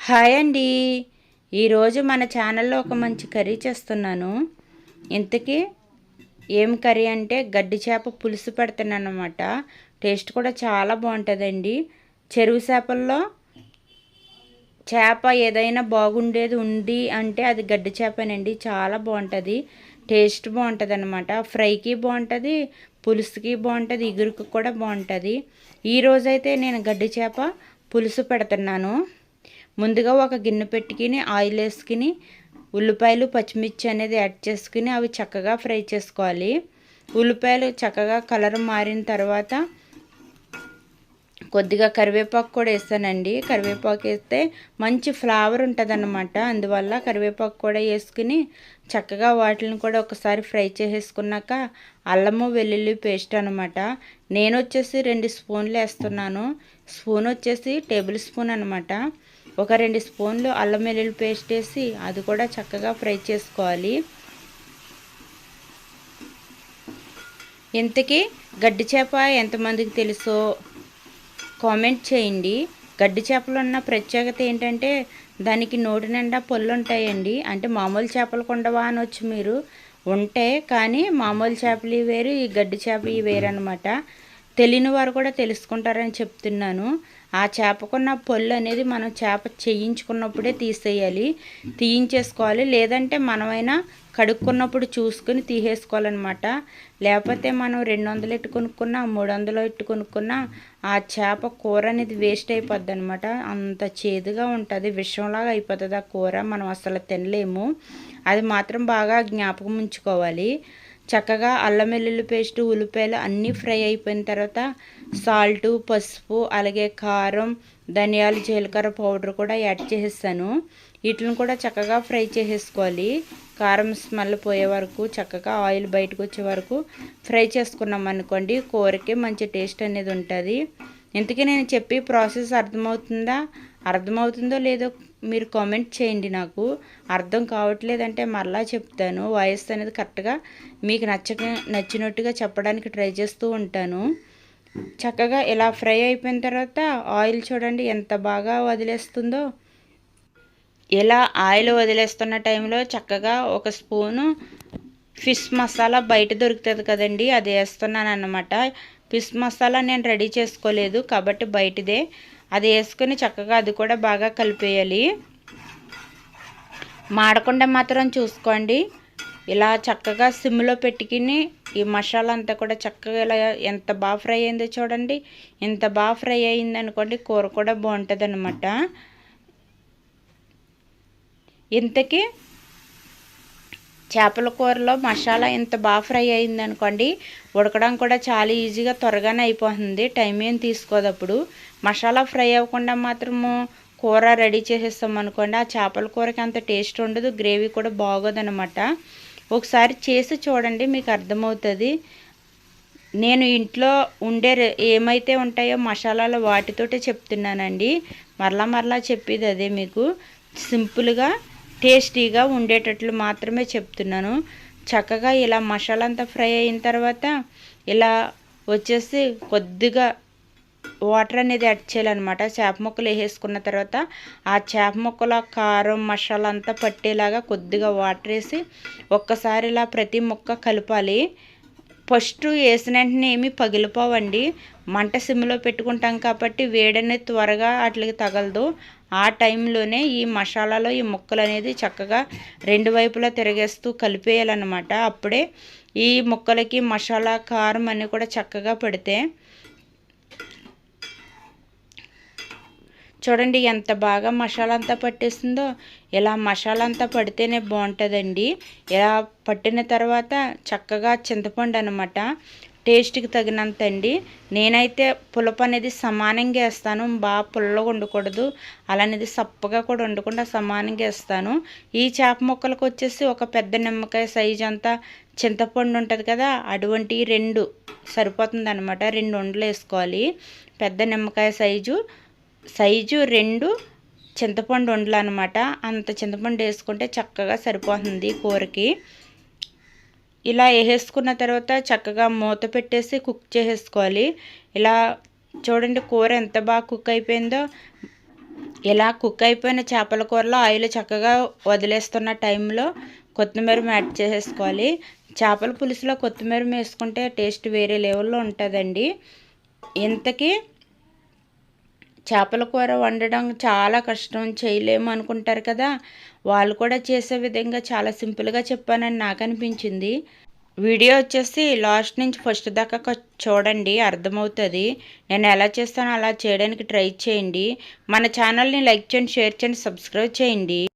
Hi అండి. ఈరోజు మన ఛానల్లో ఒక మంచి కర్రీ చేస్తున్నాను. ఇంతకీ ఏం కర్రీ అంటే గడ్డి చేప పులుసు పెడుతున్నాను అనమాట టేస్ట్ కూడా చాలా బాగుంటుందండి. చెరువు చేపల్లో చేప ఏదైనా బాగుండేది ఉంది అంటే అది గడ్డి చేపనండి. చాలా బాగుంటుంది. టేస్ట్ బాగుంటుంది అనమాట ఫ్రైకి బాగుంటుంది పులుసుకి బాగుంటుంది ఇగురుకి కూడా బాగుంటుంది. ఈరోజైతే నేను గడ్డి చేప పులుసు పెడుతున్నాను. ముందుగా ఒక గిన్నె పెట్టుకుని ఆయిల్ వేసుకుని ఉల్లిపాయలు పచ్చిమిర్చి అనేది యాడ్ చేసుకుని అవి చక్కగా ఫ్రై చేసుకోవాలి. ఉల్లిపాయలు చక్కగా కలర్ మారిన తర్వాత కొద్దిగా కరివేపాకు కూడా వేస్తానండి. కరివేపాకు వేస్తే మంచి ఫ్లేవర్ ఉంటుంది అన్నమాట అందువల్ల కరివేపాకు కూడా వేసుకుని చక్కగా వాటిని కూడా ఒకసారి ఫ్రై చేసేసుకున్నాక అల్లము వెల్లుల్లి పేస్ట్ అనమాట నేను వచ్చేసి రెండు స్పూన్లు వేస్తున్నాను. స్పూన్ వచ్చేసి టేబుల్ స్పూన్ అనమాట ఒక రెండు స్పూన్లు అల్లం వెల్లుల్లి పేస్ట్ వేసి అది కూడా చక్కగా ఫ్రై చేసుకోవాలి. ఇంతకీ గడ్డి చేప ఎంతమందికి తెలుసో కామెంట్ చేయండి. గడ్డి చేపలు ఉన్న ప్రత్యేకత ఏంటంటే దానికి నోటి నిండా పళ్ళు ఉంటాయండి. అంటే మామూలు చేపలు కొండవా అనొచ్చు మీరు ఉంటే కానీ మామూలు చేపలు వేరు ఈ గడ్డి చేపలు వేరు అనమాట తెలియని వారు కూడా తెలుసుకుంటారని చెప్తున్నాను. ఆ చేపకున్న పొల్లు అనేది మనం చేప చేయించుకున్నప్పుడే తీసేయాలి. తీయించేసుకోవాలి. లేదంటే మనమైనా కడుక్కున్నప్పుడు చూసుకుని తీసేసుకోవాలన్నమాట. లేకపోతే మనం రెండు వందలు ఎట్టు కొనుక్కున్నా మూడు వందలు ఎట్టు కొనుక్కున్నా ఆ చేప కూర అనేది వేస్ట్ అయిపోద్ది అనమాట అంత చేదుగా ఉంటుంది. విషంలాగా అయిపోతుంది ఆ కూర. మనం అసలు తినలేము. అది మాత్రం బాగా జ్ఞాపకం ఉంచుకోవాలి. చక్కగా అల్లం వెల్లుల్లి పేస్ట్ ఉల్లిపాయలు అన్నీ ఫ్రై అయిపోయిన తర్వాత సాల్ట్ పసుపు అలాగే కారం ధనియాలు జీలకర్ర పౌడర్ కూడా యాడ్ చేసేస్తాను వీటిని కూడా చక్కగా ఫ్రై చేసేసుకోవాలి. కారం స్మెల్ పోయే వరకు చక్కగా ఆయిల్ బయటకు వచ్చే వరకు ఫ్రై చేసుకున్నాం అనుకోండి కూరకి మంచి టేస్ట్ అనేది ఉంటుంది. ఇంతకీ నేను చెప్పి ప్రాసెస్ అర్థమవుతుందా? అర్థమవుతుందో లేదో మీరు కామెంట్ చేయండి నాకు. అర్థం కావట్లేదంటే మరలా చెప్తాను. వాయిస్ అనేది కరెక్ట్గా మీకు నచ్చక నచ్చినట్టుగా చెప్పడానికి ట్రై చేస్తూ ఉంటాను. చక్కగా ఇలా ఫ్రై అయిపోయిన తర్వాత ఆయిల్ చూడండి ఎంత బాగా వదిలేస్తుందో. ఇలా ఆయిల్ వదిలేస్తున్న టైంలో చక్కగా ఒక స్పూను ఫిష్ మసాలా బయట దొరుకుతుంది కదండి అది వేస్తున్నాను అన్నమాట ఫిష్ మసాలా నేను రెడీ చేసుకోలేదు కాబట్టి బయటదే. అది వేసుకొని చక్కగా అది కూడా బాగా కలిపేయాలి. మాడకుండా మాత్రం చూసుకోండి. ఇలా చక్కగా సిమ్లో పెట్టుకుని ఈ మసాలా అంతా కూడా చక్కగా ఇలా ఎంత బాగా ఫ్రై అయిందో చూడండి. ఎంత బాగా ఫ్రై అయింది అనుకోండి కూర కూడా బాగుంటుంది అనమాట ఇంతకీ చేపల కూరలో మసాలా ఇంత బాగా ఫ్రై అయింది అనుకోండి ఉడకడం కూడా చాలా ఈజీగా త్వరగానే అయిపోతుంది. టైం ఏం తీసుకోదప్పుడు మసాలా ఫ్రై అవ్వకుండా మాత్రము కూర రెడీ చేసేస్తాం అనుకోండి ఆ చేపల కూరకి అంత టేస్ట్ ఉండదు గ్రేవీ కూడా బాగోదనమాట. ఒకసారి చేసి చూడండి మీకు అర్థమవుతుంది. నేను ఇంట్లో ఉండే ఏమైతే ఉంటాయో మసాలాలు వాటితోటే చెప్తున్నానండి. మరలా మరలా చెప్పేది అదే మీకు. సింపుల్గా టేస్టీగా ఉండేటట్లు మాత్రమే చెప్తున్నాను. చక్కగా ఇలా మసాలా అంతా ఫ్రై అయిన తర్వాత ఇలా వచ్చేసి కొద్దిగా వాటర్ అనేది యాడ్ చేయాలన్నమాట. చేప ముక్కలు వేసేసుకున్న తర్వాత ఆ చేప ముక్కల కారం మసాలా అంతా పట్టేలాగా కొద్దిగా వాటర్ వేసి ఒక్కసారి ఇలా ప్రతి ముక్క కలపాలి. ఫస్ట్ వేసిన వెంటనే ఏమి పగిలిపోవండి. మంట సిమ్లో పెట్టుకుంటాం కాబట్టి వేడనే త్వరగా వాటికి తగలదు. ఆ టైంలోనే ఈ మసాలాలో ఈ ముక్కలు అనేది చక్కగా రెండు వైపులా తిరగేస్తూ కలిపేయాలన్నమాట. అప్పుడే ఈ ముక్కలకి మసాలా కారం అన్నీ కూడా చక్కగా పెడితే చూడండి ఎంత బాగా మసాలా అంతా పట్టేస్తుందో ఇలా మసాలా అంతా పడితేనే బాగుంటుందండి. ఇలా పట్టిన తర్వాత చక్కగా చింతపండు అనమాట టేస్ట్కి తగినంత అండి నేనైతే పులుపు అనేది సమానంగా వేస్తాను. బాగా పుల్లగా ఉండకూడదు అలానేది సప్పగా కూడా ఉండకుండా సమానంగా వేస్తాను. ఈ చేప ముక్కలకు వచ్చేసి ఒక పెద్ద నిమ్మకాయ సైజు అంతా చింతపండు ఉంటుంది కదా అటువంటి రెండు సరిపోతుంది అనమాట రెండు ఉండలు వేసుకోవాలి. పెద్ద నిమ్మకాయ సైజు సైజు రెండు చింతపండు ఉండలు అనమాట అంత చింతపండు వేసుకుంటే చక్కగా సరిపోతుంది కూరకి. ఇలా వేసేసుకున్న తర్వాత చక్కగా మూత పెట్టేసి కుక్ చేసేసుకోవాలి. ఇలా చూడండి కూర ఎంత బాగా కుక్ అయిపోయిందో. ఇలా కుక్ అయిపోయిన చేపల కూరలో ఆయిల్ చక్కగా వదిలేస్తున్న టైంలో కొత్తిమీర యాడ్ చేసేసుకోవాలి. చేపల పులుసులో కొత్తిమీర వేసుకుంటే టేస్ట్ వేరే లెవెల్లో ఉంటుందండి. ఇంతకీ చేపల కూర వండడం చాలా కష్టం చేయలేము అనుకుంటారు కదా. వాళ్ళు కూడా చేసే విధంగా చాలా సింపుల్గా చెప్పానని నాకు అనిపించింది వీడియో వచ్చేసి లాస్ట్ నుంచి ఫస్ట్ దాకా చూడండి అర్థమవుతుంది. నేను ఎలా చేస్తానో అలా చేయడానికి ట్రై చేయండి. మన ఛానల్ని లైక్ చేయండి షేర్ చేయండి సబ్స్క్రైబ్ చేయండి.